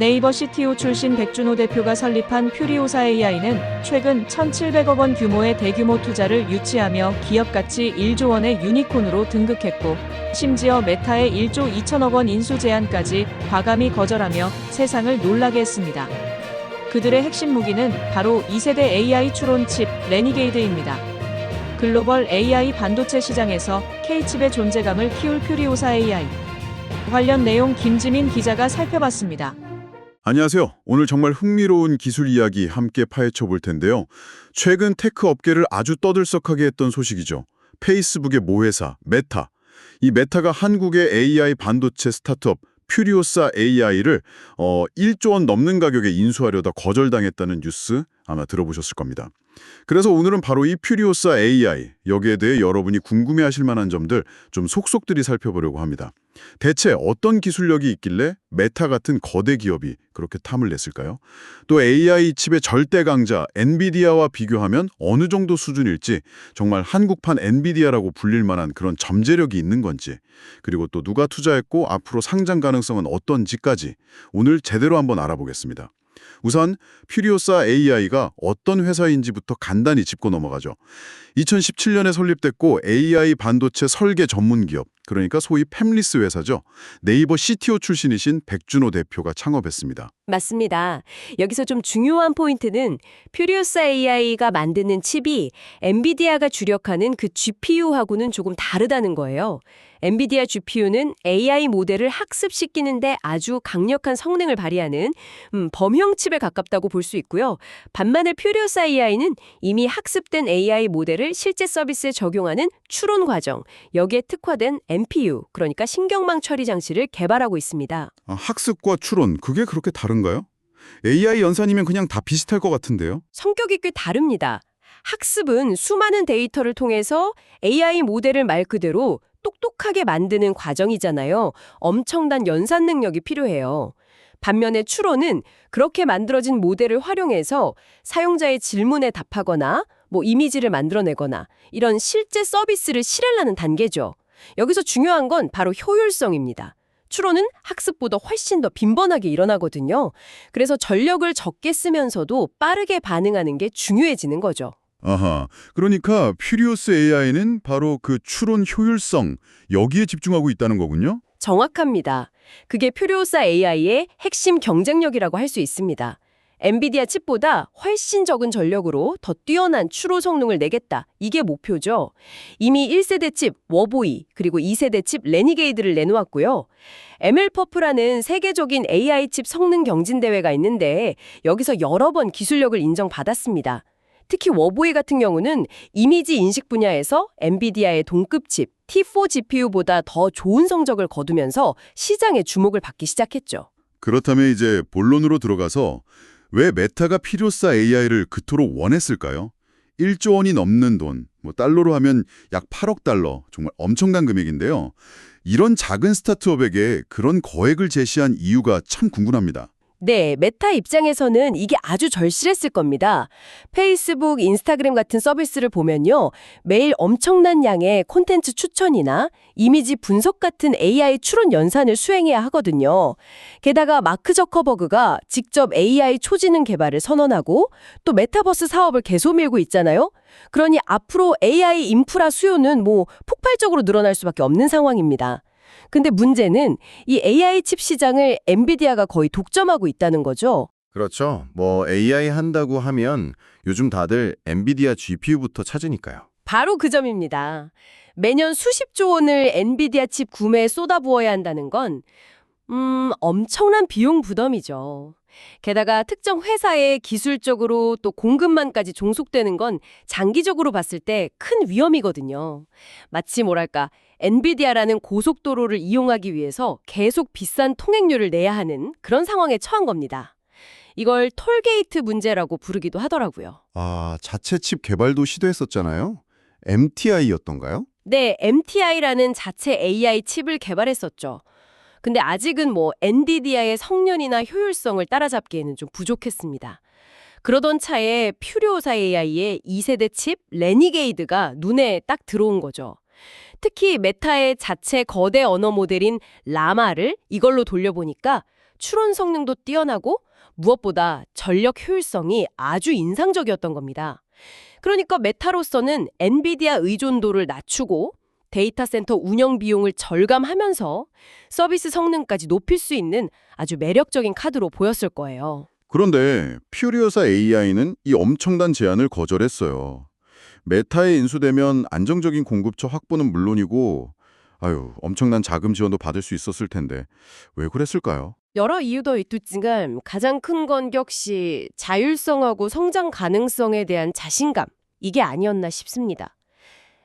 네이버 CTO 출신 백준호 대표가 설립한 퓨리오사 AI는 최근 1,700억 원 규모의 대규모 투자를 유치하며 기업 가치 1조 원의 유니콘으로 등극했고, 심지어 메타의 1조 2천억 원 인수 제안까지 과감히 거절하며 세상을 놀라게 했습니다. 그들의 핵심 무기는 바로 2세대 AI 추론 칩 레니게이드입니다. 글로벌 AI 반도체 시장에서 K칩의 존재감을 키울 퓨리오사 AI. 관련 내용 김지민 기자가 살펴봤습니다. 안녕하세요. 오늘 정말 흥미로운 기술 이야기 함께 파헤쳐 볼 텐데요. 최근 테크 업계를 아주 떠들썩하게 했던 소식이죠. 페이스북의 모회사 메타. 이 메타가 한국의 AI 반도체 스타트업 퓨리오사 AI를 어, 1조 원 넘는 가격에 인수하려다 거절당했다는 뉴스 아마 들어보셨을 겁니다. 그래서 오늘은 바로 이 퓨리오사 AI 여기에 대해 여러분이 궁금해하실 만한 점들 좀 속속들이 살펴보려고 합니다. 대체 어떤 기술력이 있길래 메타 같은 거대 기업이 그렇게 탐을 냈을까요? 또 AI 칩의 절대 강자 엔비디아와 비교하면 어느 정도 수준일지 정말 한국판 엔비디아라고 불릴 만한 그런 잠재력이 있는 건지 그리고 또 누가 투자했고 앞으로 상장 가능성은 어떤지까지 오늘 제대로 한번 알아보겠습니다. 우선 퓨리오사 AI가 어떤 회사인지부터 간단히 짚고 넘어가죠. 2017년에 설립됐고 AI 반도체 설계 전문 기업, 그러니까 소위 팹리스 회사죠. 네이버 CTO 출신이신 백준호 대표가 창업했습니다. 맞습니다. 여기서 좀 중요한 포인트는 퓨리오사 AI가 만드는 칩이 엔비디아가 주력하는 그 GPU하고는 조금 다르다는 거예요. 엔비디아 GPU는 AI 모델을 학습시키는데 아주 강력한 성능을 발휘하는 음, 범형 칩에 가깝다고 볼 수 있고요. 반면에 퓨리오사 AI는 이미 학습된 AI 모델을 실제 서비스에 적용하는 추론 과정, 여기에 특화된 NPU, 그러니까 신경망 처리 장치를 개발하고 있습니다. 아, 학습과 추론, 그게 그렇게 다른가요? AI 연산이면 그냥 다 비슷할 것 같은데요? 성격이 꽤 다릅니다. 학습은 수많은 데이터를 통해서 AI 모델을 말 그대로 똑똑하게 만드는 과정이잖아요. 엄청난 연산 능력이 필요해요. 반면에 추론은 그렇게 만들어진 모델을 활용해서 사용자의 질문에 답하거나 뭐 이미지를 만들어내거나 이런 실제 서비스를 실행하는 단계죠. 여기서 중요한 건 바로 효율성입니다. 추론은 학습보다 훨씬 더 빈번하게 일어나거든요. 그래서 전력을 적게 쓰면서도 빠르게 반응하는 게 중요해지는 거죠. 아하, 그러니까 퓨리오스 AI는 바로 그 추론 효율성, 여기에 집중하고 있다는 거군요? 정확합니다. 그게 퓨리오사 AI의 핵심 경쟁력이라고 할 수 있습니다. 엔비디아 칩보다 훨씬 적은 전력으로 더 뛰어난 추로 성능을 내겠다. 이게 목표죠. 이미 1세대 칩 워보이 그리고 2세대 칩 레니게이드를 내놓았고요. ML퍼프라는 세계적인 AI 칩 성능 경진 대회가 있는데 여기서 여러 번 기술력을 인정받았습니다. 특히 워보이 같은 경우는 이미지 인식 분야에서 엔비디아의 동급 칩 T4 GPU보다 더 좋은 성적을 거두면서 시장의 주목을 받기 시작했죠. 그렇다면 이제 본론으로 들어가서 왜 메타가 필요사 AI를 그토록 원했을까요? 1조 원이 넘는 돈, 뭐 달러로 하면 약 8억 달러, 정말 엄청난 금액인데요. 이런 작은 스타트업에게 그런 거액을 제시한 이유가 참 궁금합니다. 네, 메타 입장에서는 이게 아주 절실했을 겁니다. 페이스북, 인스타그램 같은 서비스를 보면요. 매일 엄청난 양의 콘텐츠 추천이나 이미지 분석 같은 AI 추론 연산을 수행해야 하거든요. 게다가 마크 저커버그가 직접 AI 초지능 개발을 선언하고 또 메타버스 사업을 계속 밀고 있잖아요. 그러니 앞으로 AI 인프라 수요는 뭐 폭발적으로 늘어날 수밖에 없는 상황입니다. 근데 문제는 이 AI 칩 시장을 엔비디아가 거의 독점하고 있다는 거죠. 그렇죠. 뭐 AI 한다고 하면 요즘 다들 엔비디아 GPU부터 찾으니까요. 바로 그 점입니다. 매년 수십조 원을 엔비디아 칩 구매에 쏟아부어야 한다는 건 음, 엄청난 비용 부담이죠. 게다가 특정 회사에 기술적으로 또 공급만까지 종속되는 건 장기적으로 봤을 때 큰 위험이거든요. 마치 뭐랄까 엔비디아라는 고속도로를 이용하기 위해서 계속 비싼 통행료를 내야 하는 그런 상황에 처한 겁니다. 이걸 톨게이트 문제라고 부르기도 하더라고요. 아, 자체 칩 개발도 시도했었잖아요. MTI였던가요? 네, MTI라는 자체 AI 칩을 개발했었죠. 근데 아직은 뭐 엔비디아의 성년이나 효율성을 따라잡기에는 좀 부족했습니다. 그러던 차에 퓨리오사 AI의 2세대 칩 레니게이드가 눈에 딱 들어온 거죠. 특히 메타의 자체 거대 언어 모델인 라마를 이걸로 돌려보니까 추론 성능도 뛰어나고 무엇보다 전력 효율성이 아주 인상적이었던 겁니다. 그러니까 메타로서는 엔비디아 의존도를 낮추고 데이터 센터 운영 비용을 절감하면서 서비스 성능까지 높일 수 있는 아주 매력적인 카드로 보였을 거예요. 그런데 퓨리오사 AI는 이 엄청난 제안을 거절했어요. 메타에 인수되면 안정적인 공급처 확보는 물론이고 아유, 엄청난 자금 지원도 받을 수 있었을 텐데 왜 그랬을까요? 여러 이유도 있겠지만 가장 큰 건 역시 자율성하고 성장 가능성에 대한 자신감 이게 아니었나 싶습니다.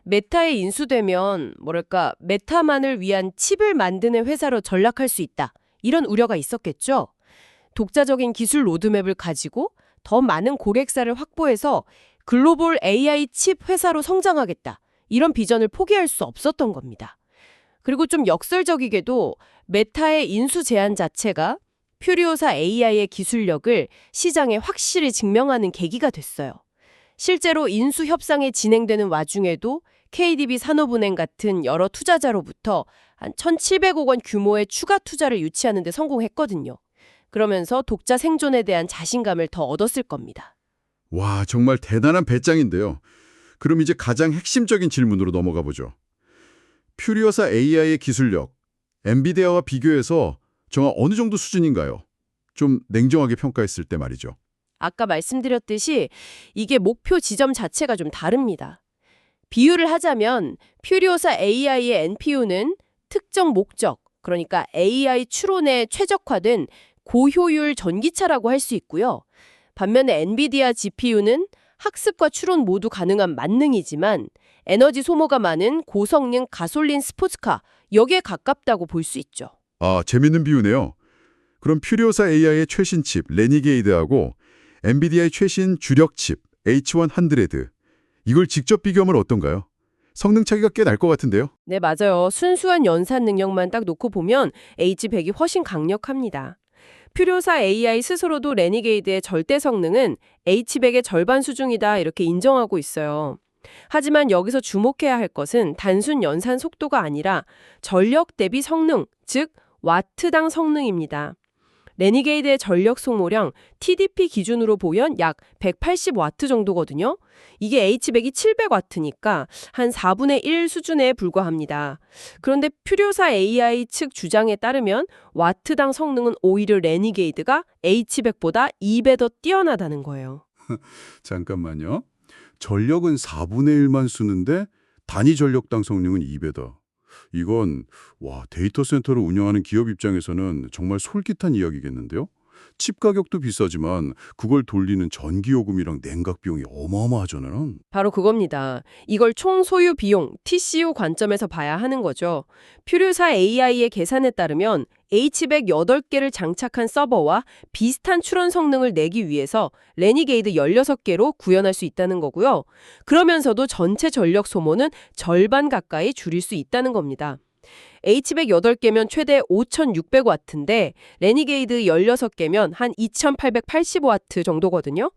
메타에 인수되면 뭐랄까 메타만을 위한 칩을 만드는 회사로 전락할 수 있다 이런 우려가 있었겠죠. 독자적인 기술 로드맵을 가지고 더 많은 고객사를 확보해서 글로벌 AI 칩 회사로 성장하겠다 이런 비전을 포기할 수 없었던 겁니다. 그리고 좀 역설적이게도 메타의 인수 제안 자체가 퓨리오사 AI의 기술력을 시장에 확실히 증명하는 계기가 됐어요. 실제로 인수 협상이 진행되는 와중에도 KDB 산업은행 같은 여러 투자자로부터 한 1,700억 원 규모의 추가 투자를 유치하는 데 성공했거든요. 그러면서 독자 생존에 대한 자신감을 더 얻었을 겁니다. 와, 정말 대단한 배짱인데요. 그럼 이제 가장 핵심적인 질문으로 넘어가 보죠. 퓨리오사 AI의 기술력, 엔비디아와 비교해서 정말 어느 정도 수준인가요? 좀 냉정하게 평가했을 때 말이죠. 아까 말씀드렸듯이 이게 목표 지점 자체가 좀 다릅니다. 비유를 하자면 퓨리오사 AI의 NPU는 특정 목적, 그러니까 AI 추론에 최적화된 고효율 전기차라고 할 수 있고요. 반면에 엔비디아 GPU는 학습과 추론 모두 가능한 만능이지만 에너지 소모가 많은 고성능 가솔린 스포츠카, 여기에 가깝다고 볼 수 있죠. 아, 재밌는 비유네요. 그럼 퓨리오사 AI의 최신 칩 레니게이드하고 엔비디아의 최신 주력 칩 H100 이걸 직접 비교하면 어떤가요? 성능 차이가 꽤 날 것 같은데요. 네, 맞아요. 순수한 연산 능력만 딱 놓고 보면 H100이 훨씬 강력합니다. 퓨리오사 AI 스스로도 레니게이드의 절대 성능은 H100의 절반 수준이다 이렇게 인정하고 있어요. 하지만 여기서 주목해야 할 것은 단순 연산 속도가 아니라 전력 대비 성능, 즉 와트당 성능입니다. 레니게이드의 전력 소모량 TDP 기준으로 보면 약 180와트 정도거든요. 이게 H100이 700와트니까 한 4분의 1 수준에 불과합니다. 그런데 퓨리오사 AI 측 주장에 따르면 와트당 성능은 오히려 레니게이드가 H100보다 2배 더 뛰어나다는 거예요. 잠깐만요. 전력은 4분의 1만 쓰는데 단위 전력당 성능은 2배다. 이건 와 데이터 센터를 운영하는 기업 입장에서는 정말 솔깃한 이야기겠는데요. 칩 가격도 비싸지만 그걸 돌리는 전기요금이랑 냉각 비용이 어마어마하잖아요. 바로 그겁니다. 이걸 총 소유 비용, TCO 관점에서 봐야 하는 거죠. 퓨리오사 AI의 계산에 따르면 H100 8개를 장착한 서버와 비슷한 추론 성능을 내기 위해서 레니게이드 16개로 구현할 수 있다는 거고요. 그러면서도 전체 전력 소모는 절반 가까이 줄일 수 있다는 겁니다. H100 8개면 최대 5,600와트인데 레니게이드 16개면 한 2,880와트 정도거든요.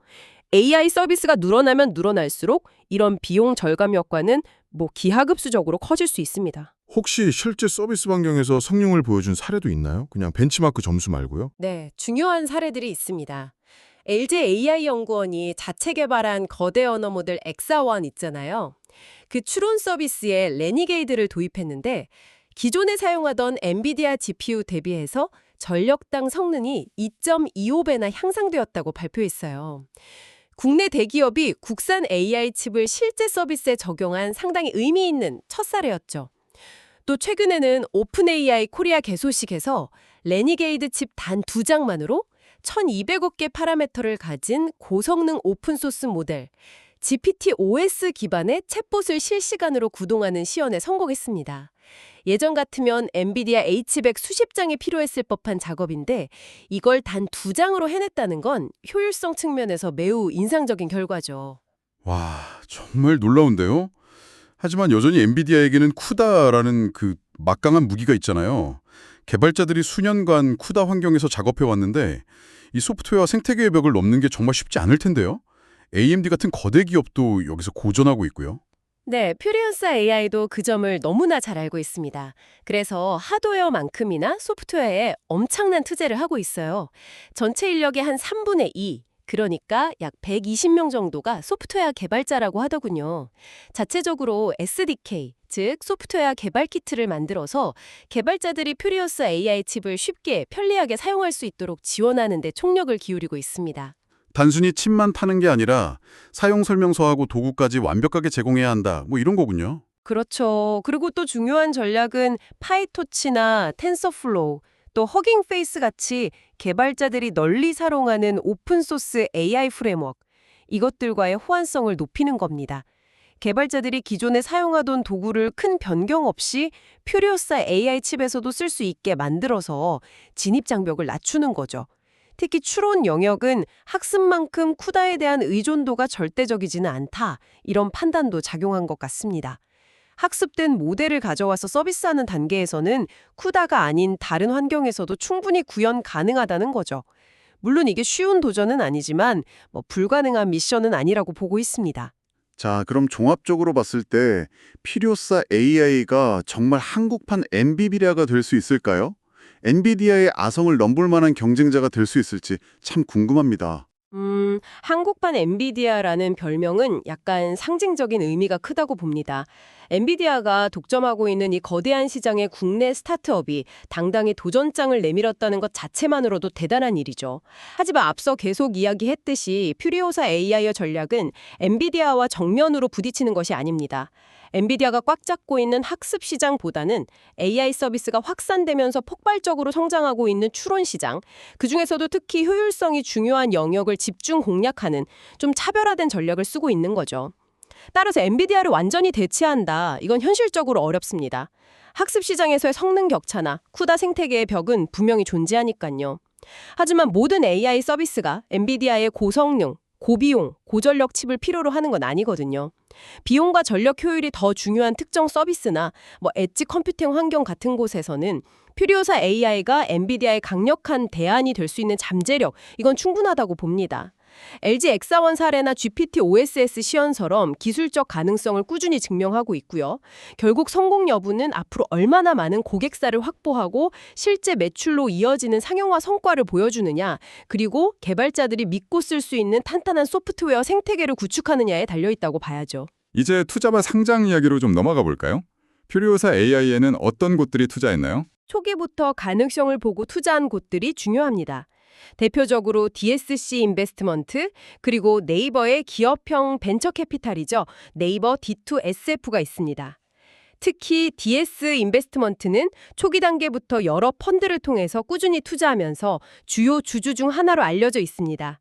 AI 서비스가 늘어나면 늘어날수록 이런 비용 절감 효과는 뭐 기하급수적으로 커질 수 있습니다. 혹시 실제 서비스 환경에서 성능을 보여준 사례도 있나요? 그냥 벤치마크 점수 말고요? 네, 중요한 사례들이 있습니다. LG AI 연구원이 자체 개발한 거대 언어 모델 엑사1 있잖아요. 그 추론 서비스에 레니게이드를 도입했는데 기존에 사용하던 엔비디아 GPU 대비해서 전력당 성능이 2.25배나 향상되었다고 발표했어요. 국내 대기업이 국산 AI 칩을 실제 서비스에 적용한 상당히 의미 있는 첫 사례였죠. 또 최근에는 오픈 AI 코리아 개소식에서 레니게이드 칩 단 두 장만으로 1200억 개 파라미터를 가진 고성능 오픈소스 모델 GPT-OS 기반의 챗봇을 실시간으로 구동하는 시연에 성공했습니다. 예전 같으면 엔비디아 H100 수십 장이 필요했을 법한 작업인데 이걸 단 두 장으로 해냈다는 건 효율성 측면에서 매우 인상적인 결과죠. 와, 정말 놀라운데요. 하지만 여전히 엔비디아에게는 쿠다라는 그 막강한 무기가 있잖아요. 개발자들이 수년간 쿠다 환경에서 작업해 왔는데 이 소프트웨어 생태계의 벽을 넘는 게 정말 쉽지 않을 텐데요. AMD 같은 거대 기업도 여기서 고전하고 있고요. 네, 퓨리언사 AI도 그 점을 너무나 잘 알고 있습니다. 그래서 하드웨어만큼이나 소프트웨어에 엄청난 투자를 하고 있어요. 전체 인력의 한 3분의 2, 그러니까 약 120명 정도가 소프트웨어 개발자라고 하더군요. 자체적으로 SDK, 즉 소프트웨어 개발 키트를 만들어서 개발자들이 퓨리어스 AI 칩을 쉽게 편리하게 사용할 수 있도록 지원하는 데 총력을 기울이고 있습니다. 단순히 칩만 파는 게 아니라 사용 설명서하고 도구까지 완벽하게 제공해야 한다. 뭐 이런 거군요. 그렇죠. 그리고 또 중요한 전략은 파이토치나 텐서플로우, 또 허깅 페이스 같이 개발자들이 널리 사용하는 오픈소스 AI 프레임워크, 이것들과의 호환성을 높이는 겁니다. 개발자들이 기존에 사용하던 도구를 큰 변경 없이 퓨리오사 AI 칩에서도 쓸 수 있게 만들어서 진입 장벽을 낮추는 거죠. 특히 추론 영역은 학습만큼 쿠다에 대한 의존도가 절대적이지는 않다. 이런 판단도 작용한 것 같습니다. 학습된 모델을 가져와서 서비스하는 단계에서는 쿠다가 아닌 다른 환경에서도 충분히 구현 가능하다는 거죠. 물론 이게 쉬운 도전은 아니지만 뭐 불가능한 미션은 아니라고 보고 있습니다. 자, 그럼 종합적으로 봤을 때 필요사 AI가 정말 한국판 엔비디아가 될 수 있을까요? 엔비디아의 아성을 넘볼 만한 경쟁자가 될 수 있을지 참 궁금합니다. 음, 한국판 엔비디아라는 별명은 약간 상징적인 의미가 크다고 봅니다. 엔비디아가 독점하고 있는 이 거대한 시장의 국내 스타트업이 당당히 도전장을 내밀었다는 것 자체만으로도 대단한 일이죠. 하지만 앞서 계속 이야기했듯이 퓨리오사 AI의 전략은 엔비디아와 정면으로 부딪히는 것이 아닙니다. 엔비디아가 꽉 잡고 있는 학습 시장보다는 AI 서비스가 확산되면서 폭발적으로 성장하고 있는 추론 시장, 그중에서도 특히 효율성이 중요한 영역을 집중 공략하는 좀 차별화된 전략을 쓰고 있는 거죠. 따라서 엔비디아를 완전히 대체한다. 이건 현실적으로 어렵습니다. 학습 시장에서의 성능 격차나 쿠다 생태계의 벽은 분명히 존재하니까요. 하지만 모든 AI 서비스가 엔비디아의 고성능, 고비용, 고전력 칩을 필요로 하는 건 아니거든요. 비용과 전력 효율이 더 중요한 특정 서비스나 뭐 엣지 컴퓨팅 환경 같은 곳에서는 퓨리오사 AI가 엔비디아의 강력한 대안이 될 수 있는 잠재력, 이건 충분하다고 봅니다. LG X1 사례나 GPT OSS 시연처럼 기술적 가능성을 꾸준히 증명하고 있고요. 결국 성공 여부는 앞으로 얼마나 많은 고객사를 확보하고 실제 매출로 이어지는 상용화 성과를 보여주느냐, 그리고 개발자들이 믿고 쓸 수 있는 탄탄한 소프트웨어 생태계를 구축하느냐에 달려 있다고 봐야죠. 이제 투자바 상장 이야기로 좀 넘어가 볼까요? 퓨리오사 AI에는 어떤 곳들이 투자했나요? 초기부터 가능성을 보고 투자한 곳들이 중요합니다. 대표적으로 DSC 인베스트먼트, 그리고 네이버의 기업형 벤처 캐피탈이죠. 네이버 D2SF가 있습니다. 특히 DS 인베스트먼트는 초기 단계부터 여러 펀드를 통해서 꾸준히 투자하면서 주요 주주 중 하나로 알려져 있습니다.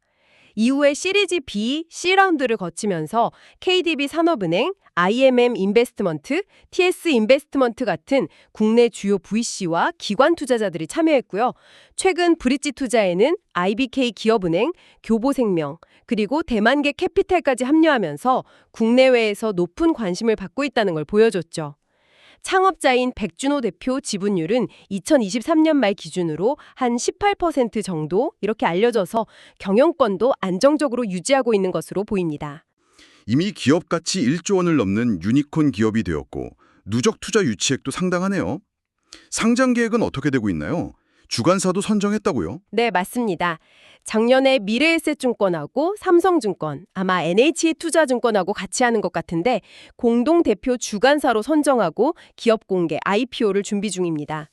이후에 시리즈 B, C라운드를 거치면서 KDB 산업은행, IMM 인베스트먼트, TS 인베스트먼트 같은 국내 주요 VC와 기관 투자자들이 참여했고요. 최근 브릿지 투자에는 IBK 기업은행, 교보생명, 그리고 대만계 캐피탈까지 합류하면서 국내외에서 높은 관심을 받고 있다는 걸 보여줬죠. 창업자인 백준호 대표 지분율은 2023년 말 기준으로 한 18% 정도 이렇게 알려져서 경영권도 안정적으로 유지하고 있는 것으로 보입니다. 이미 기업 가치 1조 원을 넘는 유니콘 기업이 되었고 누적 투자 유치액도 상당하네요. 상장 계획은 어떻게 되고 있나요? 주관사도 선정했다고요? 네, 맞습니다. 작년에 미래에셋증권하고 삼성증권, 아마 NH투자증권하고 같이 하는 것 같은데 공동 대표 주관사로 선정하고 기업 공개 IPO를 준비 중입니다.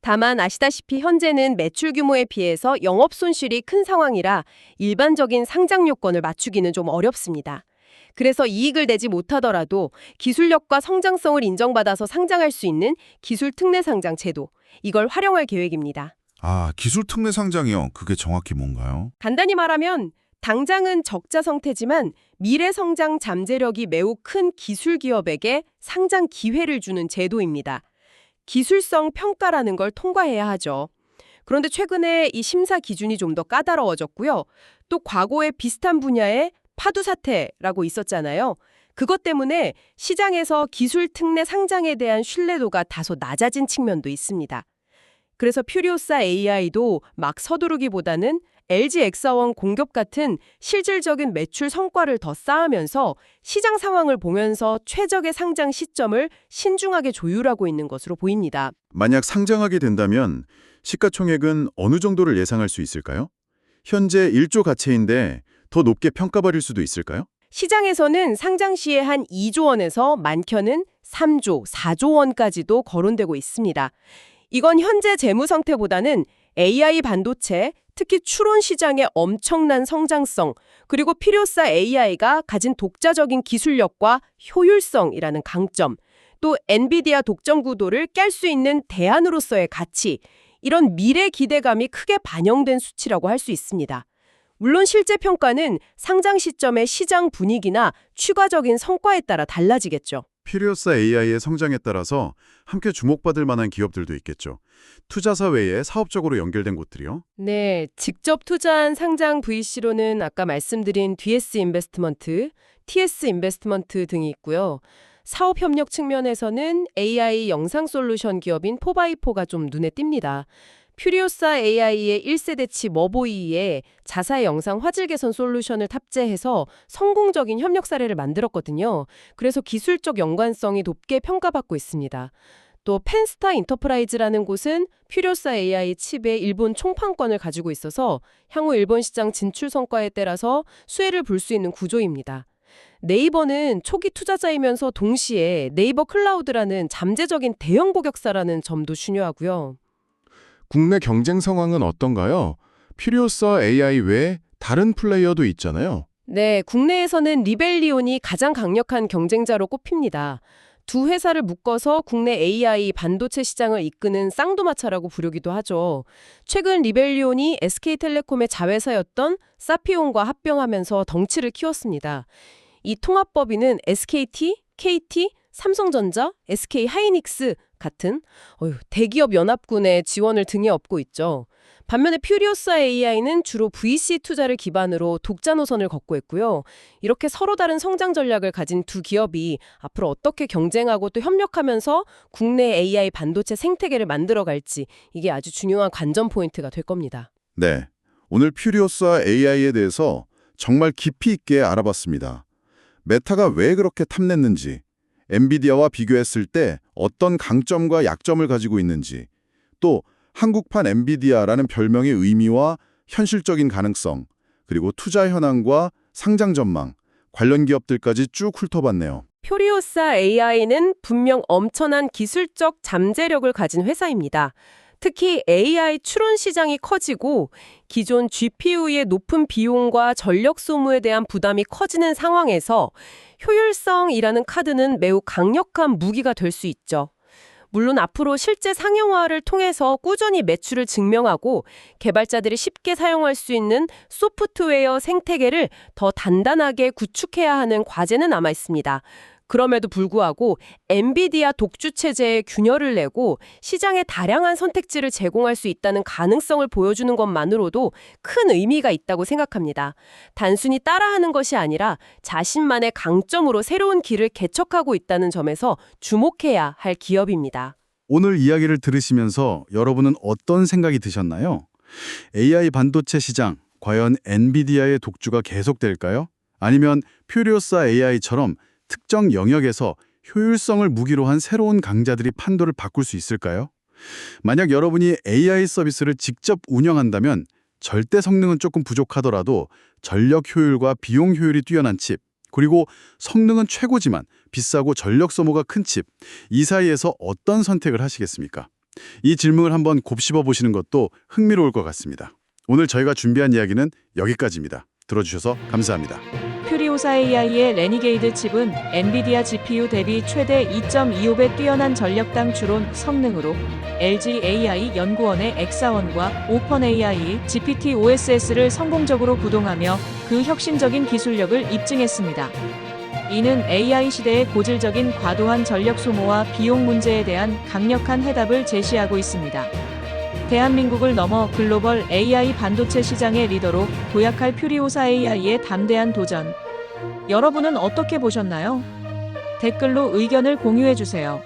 다만 아시다시피 현재는 매출 규모에 비해서 영업 손실이 큰 상황이라 일반적인 상장 요건을 맞추기는 좀 어렵습니다. 그래서 이익을 내지 못하더라도 기술력과 성장성을 인정받아서 상장할 수 있는 기술 특례 상장 제도, 이걸 활용할 계획입니다. 아, 기술 특례 상장이요. 그게 정확히 뭔가요? 간단히 말하면 당장은 적자 상태지만 미래 성장 잠재력이 매우 큰 기술 기업에게 상장 기회를 주는 제도입니다. 기술성 평가라는 걸 통과해야 하죠. 그런데 최근에 이 심사 기준이 좀 더 까다로워졌고요. 또 과거에 비슷한 분야에 파두 사태라고 있었잖아요. 그것 때문에 시장에서 기술 특례 상장에 대한 신뢰도가 다소 낮아진 측면도 있습니다. 그래서 퓨리오사 AI도 막 서두르기보다는 LG 엑사원 공급 같은 실질적인 매출 성과를 더 쌓으면서 시장 상황을 보면서 최적의 상장 시점을 신중하게 조율하고 있는 것으로 보입니다. 만약 상장하게 된다면 시가총액은 어느 정도를 예상할 수 있을까요? 현재 1조 가치인데 더 높게 평가받을 수도 있을까요? 시장에서는 상장 시에 한 2조 원에서 많게는 3조, 4조 원까지도 거론되고 있습니다. 이건 현재 재무 상태보다는 AI 반도체, 특히 추론 시장의 엄청난 성장성, 그리고 필요사 AI가 가진 독자적인 기술력과 효율성이라는 강점, 또 엔비디아 독점 구도를 깰 수 있는 대안으로서의 가치, 이런 미래 기대감이 크게 반영된 수치라고 할 수 있습니다. 물론 실제 평가는 상장 시점의 시장 분위기나 추가적인 성과에 따라 달라지겠죠. 피리오사 AI의 성장에 따라서 함께 주목받을 만한 기업들도 있겠죠. 투자사 외에 사업적으로 연결된 곳들이요. 네, 직접 투자한 상장 VC로는 아까 말씀드린 DS 인베스트먼트, TS 인베스트먼트 등이 있고요. 사업 협력 측면에서는 AI 영상 솔루션 기업인 포바이포가 좀 눈에 띕니다. 퓨리오사 AI의 1세대치 머보이에 자사 영상 화질 개선 솔루션을 탑재해서 성공적인 협력 사례를 만들었거든요. 그래서 기술적 연관성이 높게 평가받고 있습니다. 또 펜스타 인터프라이즈라는 곳은 퓨리오사 AI 칩의 일본 총판권을 가지고 있어서 향후 일본 시장 진출 성과에 따라서 수혜를 볼 수 있는 구조입니다. 네이버는 초기 투자자이면서 동시에 네이버 클라우드라는 잠재적인 대형 고객사라는 점도 중요하고요. 국내 경쟁 상황은 어떤가요? 퓨리오사 AI 외에 다른 플레이어도 있잖아요. 네, 국내에서는 리벨리온이 가장 강력한 경쟁자로 꼽힙니다. 두 회사를 묶어서 국내 AI 반도체 시장을 이끄는 쌍두마차라고 부르기도 하죠. 최근 리벨리온이 SK텔레콤의 자회사였던 사피온과 합병하면서 덩치를 키웠습니다. 이 통합법인은 SKT, KT, 삼성전자, SK 하이닉스 같은 어휴, 대기업 연합군의 지원을 등에 업고 있죠. 반면에 퓨리오사 AI는 주로 VC 투자를 기반으로 독자 노선을 걷고 있고요. 이렇게 서로 다른 성장 전략을 가진 두 기업이 앞으로 어떻게 경쟁하고 또 협력하면서 국내 AI 반도체 생태계를 만들어갈지 이게 아주 중요한 관전 포인트가 될 겁니다. 네. 오늘 퓨리오사 AI에 대해서 정말 깊이 있게 알아봤습니다. 메타가 왜 그렇게 탐냈는지, 엔비디아와 비교했을 때 어떤 강점과 약점을 가지고 있는지, 또 한국판 엔비디아라는 별명의 의미와 현실적인 가능성, 그리고 투자 현황과 상장 전망, 관련 기업들까지 쭉 훑어봤네요. 퓨리오사 AI는 분명 엄청난 기술적 잠재력을 가진 회사입니다. 특히 AI 추론 시장이 커지고 기존 GPU의 높은 비용과 전력 소모에 대한 부담이 커지는 상황에서 효율성이라는 카드는 매우 강력한 무기가 될 수 있죠. 물론 앞으로 실제 상용화를 통해서 꾸준히 매출을 증명하고 개발자들이 쉽게 사용할 수 있는 소프트웨어 생태계를 더 단단하게 구축해야 하는 과제는 남아 있습니다. 그럼에도 불구하고 엔비디아 독주 체제에 균열을 내고 시장에 다량한 선택지를 제공할 수 있다는 가능성을 보여주는 것만으로도 큰 의미가 있다고 생각합니다. 단순히 따라하는 것이 아니라 자신만의 강점으로 새로운 길을 개척하고 있다는 점에서 주목해야 할 기업입니다. 오늘 이야기를 들으시면서 여러분은 어떤 생각이 드셨나요? AI 반도체 시장, 과연 엔비디아의 독주가 계속될까요? 아니면 퓨리오사 AI처럼 특정 영역에서 효율성을 무기로 한 새로운 강자들이 판도를 바꿀 수 있을까요? 만약 여러분이 AI 서비스를 직접 운영한다면 절대 성능은 조금 부족하더라도 전력 효율과 비용 효율이 뛰어난 칩, 그리고 성능은 최고지만 비싸고 전력 소모가 큰 칩, 이 사이에서 어떤 선택을 하시겠습니까? 이 질문을 한번 곱씹어 보시는 것도 흥미로울 것 같습니다. 오늘 저희가 준비한 이야기는 여기까지입니다. 들어주셔서 감사합니다. 퓨리오사 AI의 레니게이드 칩은 엔비디아 GPU 대비 최대 2.25배 뛰어난 전력당 추론 성능으로 LG AI 연구원의 엑사원과 오펀 AI GPT OSS를 성공적으로 구동하며 그 혁신적인 기술력을 입증했습니다. 이는 AI 시대의 고질적인 과도한 전력 소모와 비용 문제에 대한 강력한 해답을 제시하고 있습니다. 대한민국을 넘어 글로벌 AI 반도체 시장의 리더로 도약할 퓨리오사 AI의 담대한 도전. 여러분은 어떻게 보셨나요? 댓글로 의견을 공유해 주세요.